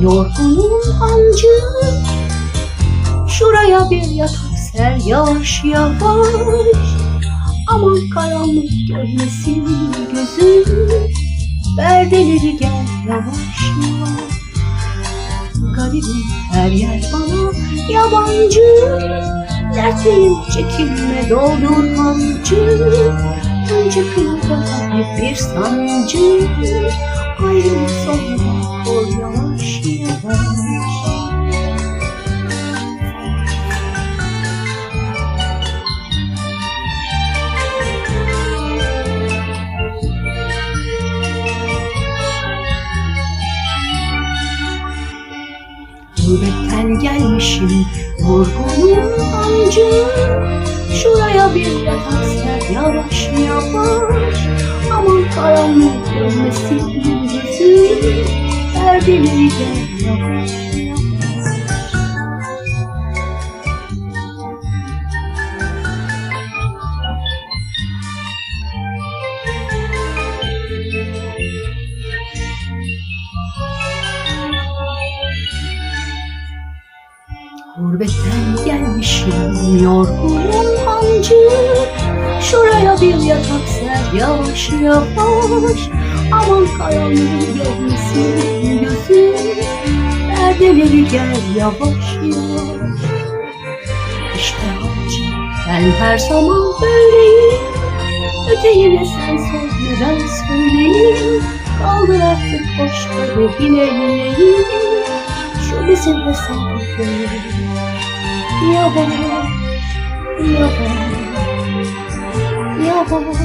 Yorgunum hancı Şuraya bir yatak ser yavaş yavaş. Aman karanlık görmesin gözüm. Perdeleri gel yavaş yavaş. Garibim her yer bana yabancı. Dertliyim çekinme doldur hancı Önce kıyıda hep bir sancı Ayrılık sonra kor yavaş yavaş. Gurbet'ten gelmişim yorgunum hancı Şuraya bir yatak yavaş yavaş yavaş yavaş Gurbetten gelmişim yorgunum hancı Şuraya bir yatak ser yavaş yavaş. Aman karanlığı görmesin gözüm Perdeleri gel yavaş yavaş. İşte hancı ben her zaman böyleyim. Öteyine sen sor ne ben söyleyeyim? Kaldır artık boş kadehine yüreğim Şu bizim hesabı görelim Yavaş, yavaş, yavaş,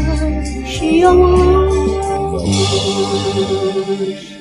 yavaş